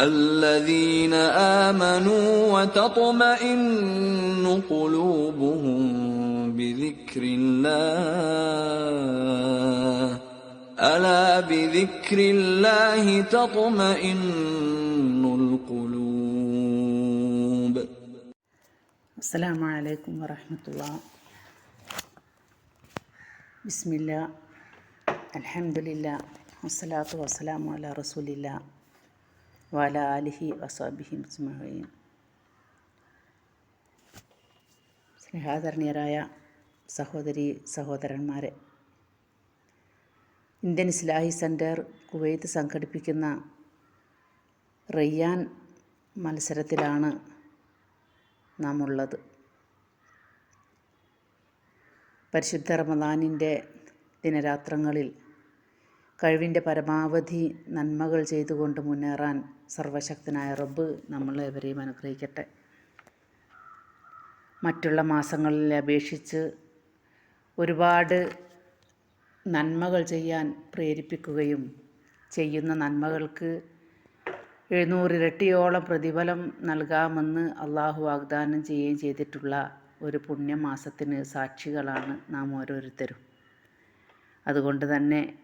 الذين آمنوا وتطمئن قلوبهم بذكر الله. ألا بذكر الله تطمئن القلوب. السلام عليكم ورحمة الله. بسم الله. الحمد لله. والصلاة والسلام على رسول الله. വാല ആലിഹി വസാബിഹി അജ്മഈൻ. സ്നേഹാദരണീയരായ സഹോദരി സഹോദരന്മാരെ ഇന്ത്യൻ ഇസ്ലാഹി സെന്റർ കുവൈത്ത് സംഘടിപ്പിക്കുന്ന റയ്യാൻ മത്സരത്തിലാണ് നാം ഉള്ളത് പരിശുദ്ധ റമദാനിന്റെ ദിനരാത്രങ്ങളിൽ കഴിവിന്റെ പരമാവധി നന്മകൾ ചെയ്തുകൊണ്ട് മുന്നേറാൻ സർവശക്തനായ റബ്ബ് നമ്മളെവരെയും അനുഗ്രഹിക്കട്ടെ. മറ്റുള്ള മാസങ്ങളിലെ അപേക്ഷിച്ച് ഒരുപാട് നന്മകൾ ചെയ്യാൻ പ്രേരിപ്പിക്കുകയും ചെയ്യുന്ന നന്മകൾക്ക് എഴുന്നൂറിരട്ടിയോളം പ്രതിഫലം നൽകാമെന്ന് അള്ളാഹു വാഗ്ദാനം ചെയ്യുകയും ചെയ്തിട്ടുള്ള ഒരു പുണ്യമാസത്തിന് സാക്ഷികളാണ് നാം ഓരോരുത്തരും. അതുകൊണ്ട് തന്നെ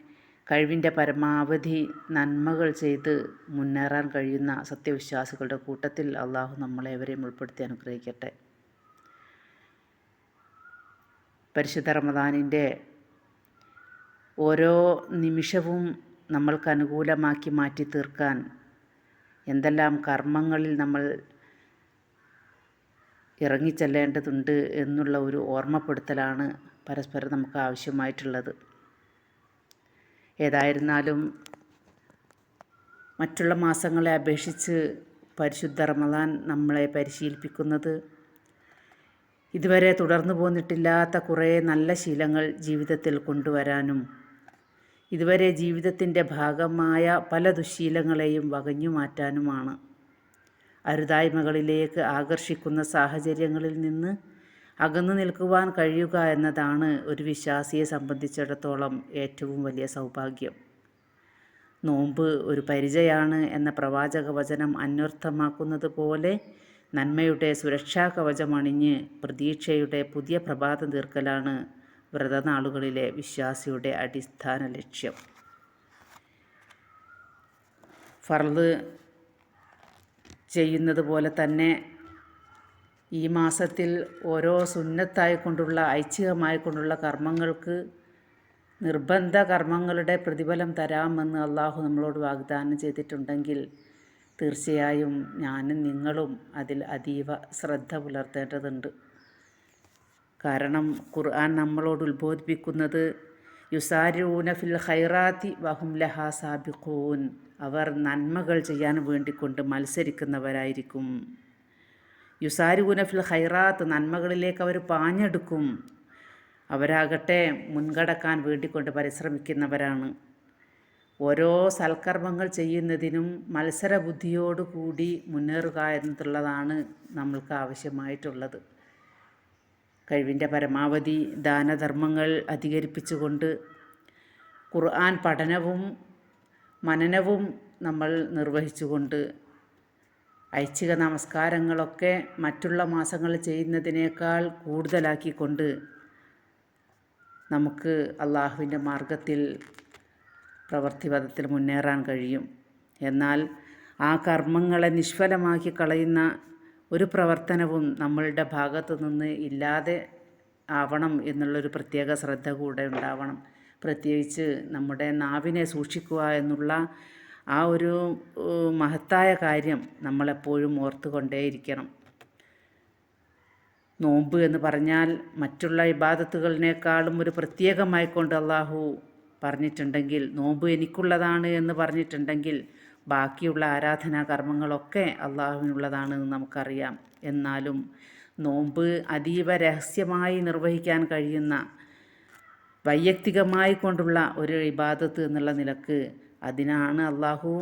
കഴിവിന്റെ പരമാവധി നന്മകൾ ചെയ്ത് മുന്നേറാൻ കഴിയുന്ന സത്യവിശ്വാസികളുടെ കൂട്ടത്തിൽ അള്ളാഹു നമ്മളെവരെയും ഉൾപ്പെടുത്തി അനുഗ്രഹിക്കട്ടെ. പരിശുദ്ധ റമദാനിന്റെ ഓരോ നിമിഷവും നമ്മൾക്ക് അനുകൂലമാക്കി മാറ്റി തീർക്കാൻ എന്തെല്ലാം കർമ്മങ്ങളിൽ നമ്മൾ ഇറങ്ങിച്ചെല്ലേണ്ടതുണ്ട് എന്നുള്ള ഒരു ഓർമ്മപ്പെടുത്തലാണ് പരസ്പരം നമുക്ക് ആവശ്യമായിട്ടുള്ളത്. ഏതായിരുന്നാലും മറ്റുള്ള മാസങ്ങളെ അപേക്ഷിച്ച് പരിശുദ്ധ റമദാൻ നമ്മളെ പരിശീലിപ്പിക്കുന്നത്. ഇതുവരെ തുടർന്നു പോന്നിട്ടില്ലാത്ത കുറേ നല്ല ശീലങ്ങൾ ജീവിതത്തിൽ കൊണ്ടുവരാനും ഇതുവരെ ജീവിതത്തിന്റെ ഭാഗമായ പല ദുശീലങ്ങളെയും വകഞ്ഞു മാറ്റാനുമാണ്. അരുതായ്മകളിലേക്ക് ആകർഷിക്കുന്ന സാഹചര്യങ്ങളിൽ നിന്ന് അകന്നു നിൽക്കുവാൻ കഴിയുക എന്നതാണ് ഒരു വിശ്വാസിയെ സംബന്ധിച്ചിടത്തോളം ഏറ്റവും വലിയ സൗഭാഗ്യം. നോമ്പ് ഒരു പരിചയാണ് എന്ന പ്രവാചക വചനം അന്വർത്ഥമാക്കുന്നത് പോലെ നന്മയുടെ സുരക്ഷാ കവചമണിഞ്ഞ് പ്രതീക്ഷയുടെ പുതിയ പ്രഭാതം തീർക്കലാണ് വ്രതനാളുകളിലെ വിശ്വാസിയുടെ അടിസ്ഥാന ലക്ഷ്യം. ഫർദ് ചെയ്യുന്നത് പോലെ തന്നെ ഈ മാസത്തിൽ ഓരോ സുന്നത്തായിക്കൊണ്ടുള്ള ഐച്ഛികമായിക്കൊണ്ടുള്ള കർമ്മങ്ങൾക്ക് നിർബന്ധ കർമ്മങ്ങളുടെ പ്രതിഫലം തരാമെന്ന് അള്ളാഹു നമ്മളോട് വാഗ്ദാനം ചെയ്തിട്ടുണ്ടെങ്കിൽ തീർച്ചയായും ഞാനും നിങ്ങളും അതിൽ അതീവ ശ്രദ്ധ പുലർത്തേണ്ടതുണ്ട്. കാരണം ഖുർആൻ നമ്മളോട് ഉത്ബോധിപ്പിക്കുന്നത് യുസാരൂന ഫിൽ ഖൈറാത്തി വഹും ലഹാ സാബിഖൂൻ. അവർ നന്മകൾ ചെയ്യാൻ വേണ്ടിക്കൊണ്ട് മത്സരിക്കുന്നവരായിരിക്കും. യുസാരൂന ഫിൽ ഖൈറാത്ത് നന്മകളിലേക്ക് അവർ പാഞ്ഞെടുക്കും. അവരാകട്ടെ മുൻകടക്കാൻ വേണ്ടിക്കൊണ്ട് പരിശ്രമിക്കുന്നവരാണ്. ഓരോ സൽക്കർമ്മങ്ങൾ ചെയ്യുന്നതിനും മത്സരബുദ്ധിയോടുകൂടി മുന്നേറുക എന്നുള്ളതാണ് നമ്മൾക്ക് ആവശ്യമായിട്ടുള്ളത്. കഴിവിന്റെ പരമാവധി ദാനധർമ്മങ്ങൾ അധികരിപ്പിച്ചുകൊണ്ട് ഖുർആൻ പഠനവും മനനവും നമ്മൾ നിർവഹിച്ചുകൊണ്ട് ഐച്ഛിക നമസ്കാരങ്ങളൊക്കെ മറ്റുള്ള മാസങ്ങൾ ചെയ്യുന്നതിനേക്കാൾ കൂടുതലാക്കിക്കൊണ്ട് നമുക്ക് അള്ളാഹുവിന്റെ മാർഗത്തിൽ പ്രവൃത്തിപഥത്തിൽ മുന്നേറാൻ കഴിയും. എന്നാൽ ആ കർമ്മങ്ങളെ നിഷ്ഫലമാക്കി കളയുന്ന ഒരു പ്രവർത്തനവും നമ്മളുടെ ഭാഗത്തു നിന്ന് ഇല്ലാതെ ആവണം എന്നുള്ളൊരു പ്രത്യേക ശ്രദ്ധ കൂടെ ഉണ്ടാവണം. പ്രത്യേകിച്ച് നമ്മുടെ നാവിനെ സൂക്ഷിക്കുക എന്നുള്ള ആ ഒരു മഹത്തായ കാര്യം നമ്മളെപ്പോഴും ഓർത്തുകൊണ്ടേയിരിക്കണം. നോമ്പ് എന്ന് പറഞ്ഞാൽ മറ്റുള്ള ഇബാദത്തുകളിനേക്കാളും ഒരു പ്രത്യേകമായിക്കൊണ്ട് അള്ളാഹു പറഞ്ഞിട്ടുണ്ടെങ്കിൽ നോമ്പ് എനിക്കുള്ളതാണ് എന്ന് പറഞ്ഞിട്ടുണ്ടെങ്കിൽ ബാക്കിയുള്ള ആരാധനാ കർമ്മങ്ങളൊക്കെ അള്ളാഹുവിനുള്ളതാണെന്ന് നമുക്കറിയാം. എന്നാലും നോമ്പ് അതീവ രഹസ്യമായി നിർവഹിക്കാൻ കഴിയുന്ന വൈയക്തികമായി കൊണ്ടുള്ള ഒരു ഇബാദത്ത് എന്നുള്ള നിലയ്ക്ക് അതിനാണ് അള്ളാഹു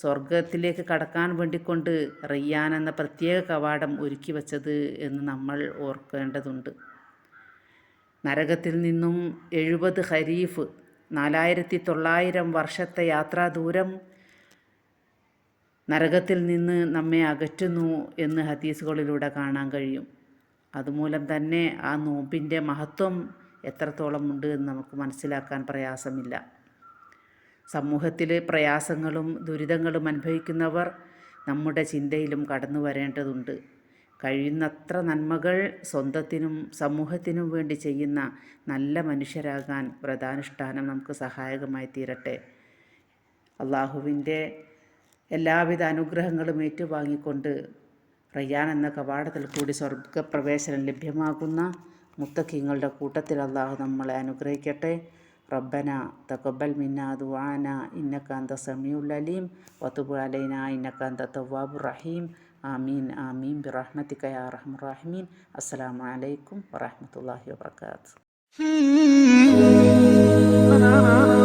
സ്വർഗത്തിലേക്ക് കടക്കാൻ വേണ്ടിക്കൊണ്ട് റയ്യാൻ എന്ന പ്രത്യേക കവാടം ഒരുക്കി വച്ചത് എന്ന് നമ്മൾ ഓർക്കേണ്ടതുണ്ട്. നരകത്തിൽ നിന്നും എഴുപത് ഖരീഫ് നാലായിരത്തി തൊള്ളായിരം വർഷത്തെ യാത്രാദൂരം നരകത്തിൽ നിന്ന് നമ്മെ അകറ്റുന്നു എന്ന് ഹദീസുകളിലൂടെ കാണാൻ കഴിയും. അതുമൂലം തന്നെ ആ നോമ്പിന്റെ മഹത്വം എത്രത്തോളം ഉണ്ട് എന്ന് നമുക്ക് മനസ്സിലാക്കാൻ പ്രയാസമില്ല. സമൂഹത്തിൽ പ്രയാസങ്ങളും ദുരിതങ്ങളും അനുഭവിക്കുന്നവർ നമ്മുടെ ചിന്തയിലും കടന്നു വരേണ്ടതുണ്ട്. കഴിയുന്നത്ര നന്മകൾ സ്വന്തത്തിനും സമൂഹത്തിനും വേണ്ടി ചെയ്യുന്ന നല്ല മനുഷ്യരാകാൻ വ്രതാനുഷ്ഠാനം നമുക്ക് സഹായകമായി തീരട്ടെ. അള്ളാഹുവിന്റെ എല്ലാവിധ അനുഗ്രഹങ്ങളും ഏറ്റുവാങ്ങിക്കൊണ്ട് റയ്യാൻ എന്ന കവാടത്തിൽ കൂടി സ്വർഗപ്രവേശനം ലഭ്യമാകുന്ന മുത്തക്കിങ്ങളുടെ കൂട്ടത്തിൽ അള്ളാഹു നമ്മളെ അനുഗ്രഹിക്കട്ടെ. ربنا تقبل منا دعانا إنك أنت السميع العليم. وتب علينا إنك أنت التواب الرحيم. آمين آمين. برحمتك يا أرحم الراحمين. السلام عليكم ورحمة الله وبركاته.